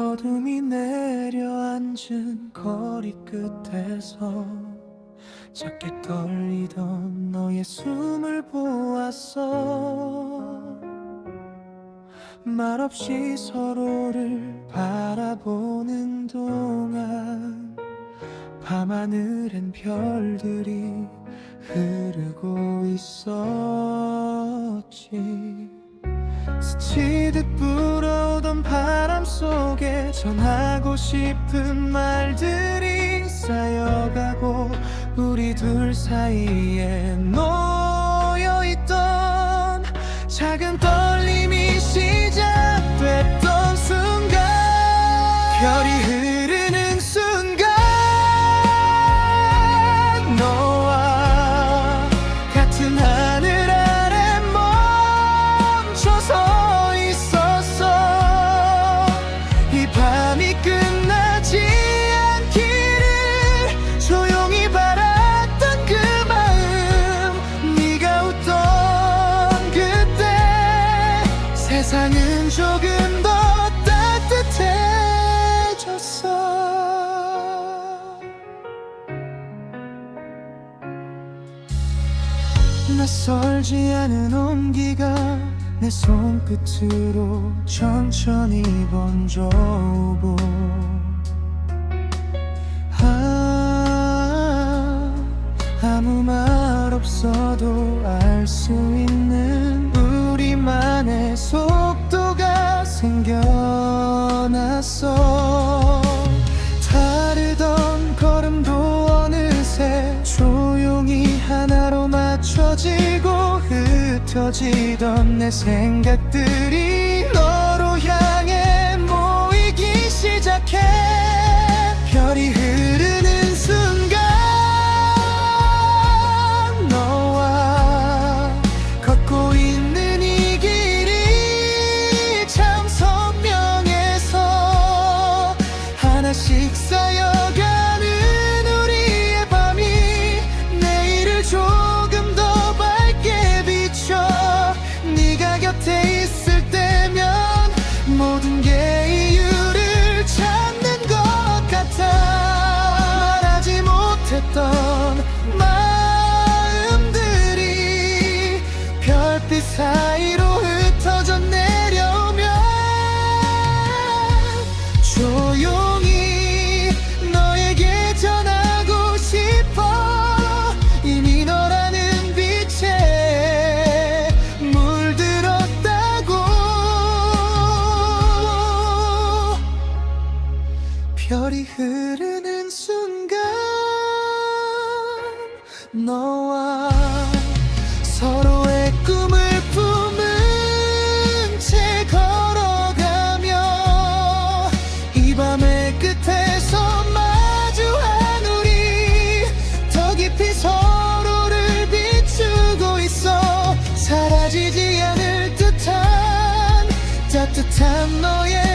어둠이 내려앉은 거리 끝에서 작게 떨리던 너의 숨을 보았어. 말없이 서로를 바라보는 동안 밤하늘엔 별들이 흐르고 있었지. 스치듯 속에 전하고 싶은 말들이 쌓여가고 우리 둘 사이에 놓 세상은 조금 더 따뜻해졌어. 낯설지 않은 온기가 내 손끝으로 천천히 번져오고. 아, 아무 말 없어도 알 수 있는 흩어지던 내 생각들이 너로 향해 모이기 시작해. 별이 못했던 마음들이 별빛 사이로 흩어져 내려오면 조용히 너에게 전하고 싶어. 이미 너라는 빛에 물들었다고. 별이 흐르 너와 서로의 꿈을 품은 채 걸어가며 이 밤의 끝에서 마주한 우리 더 깊이 서로를 비추고 있어 사라지지 않을 듯한 따뜻한 너의